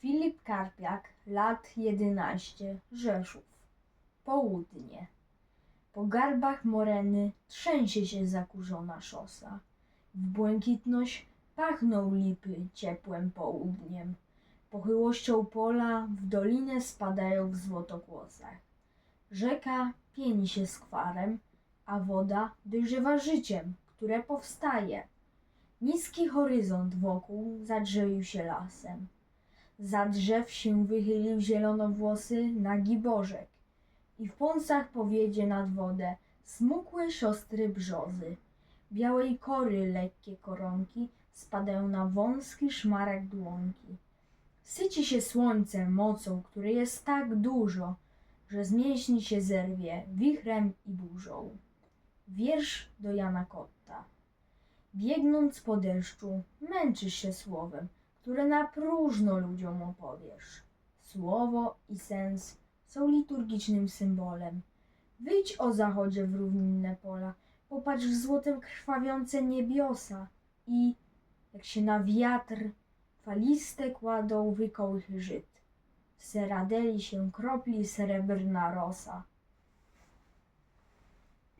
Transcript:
Filip Karpiak, lat 11, Rzeszów. Południe. Po garbach moreny trzęsie się zakurzona szosa. W błękitność pachną lipy ciepłem południem. Pochyłością pola w dolinę spadają w złotokłosach. Rzeka pieni się skwarem, a woda dojrzewa życiem, które powstaje. Niski horyzont wokół zadrzewił się lasem. Za drzew się wychylił zielonowłosy nagi bożek i w pąsach powiedzie nad wodę smukłe siostry brzozy. Białej kory lekkie koronki spadają na wąski szmarek dłonki. Syci się słońce mocą, której jest tak dużo, że z mięśni się zerwie wichrem i burzą. Wiersz do Jana Kotta. Biegnąc po deszczu, męczysz się słowem, które na próżno ludziom opowiesz. Słowo i sens są liturgicznym symbolem. Wyjdź o zachodzie w równinne pola, popatrz w złotem krwawiące niebiosa i, jak się na wiatr, faliste kładą wykołchy żyt. Seradeli się kropli srebrna rosa.